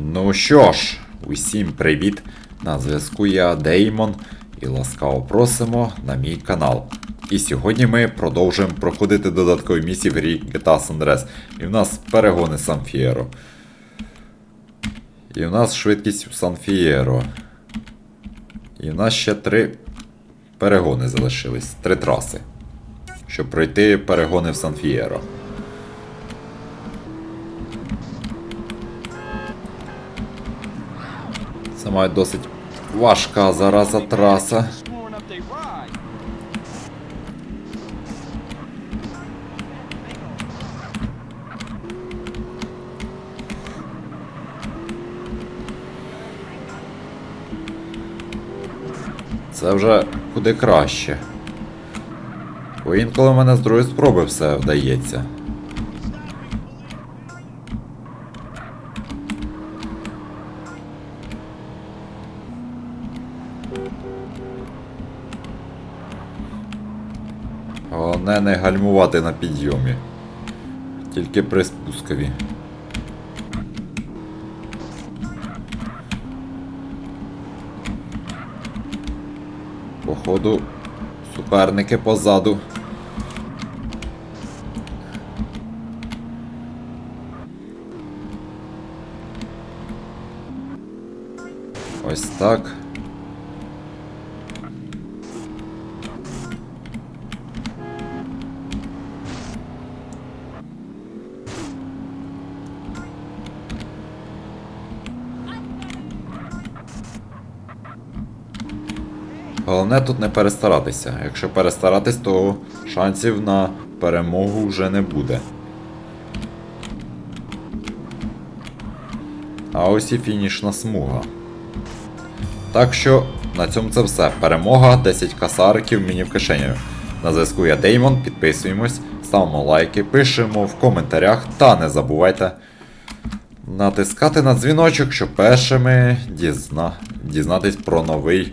Ну що ж, усім привіт! На зв'язку я Деймон і ласкаво просимо на мій канал. І сьогодні ми продовжуємо проходити додаткові місії в грі GTA San Andreas. І в нас перегони Сан Фієро. І в нас швидкість в Сан Фієро. І в нас ще три перегони залишились. Три траси. Щоб пройти перегони в Сан Це має досить важка зараза траса. Це вже куди краще. Бо інколи в мене з другої спроби все вдається. Головне не гальмувати на підйомі. Тільки при спускові. Походу, суперники позаду. Ось так. Головне тут не перестаратися. Якщо перестаратись, то шансів на перемогу вже не буде. А ось і фінішна смуга. Так що на цьому це все. Перемога, 10 касариків мені в кишеню. На зв'язку я Деймон, підписуємось, ставимо лайки, пишемо в коментарях та не забувайте натискати на дзвіночок, щоб першими дізна... дізнатись про новий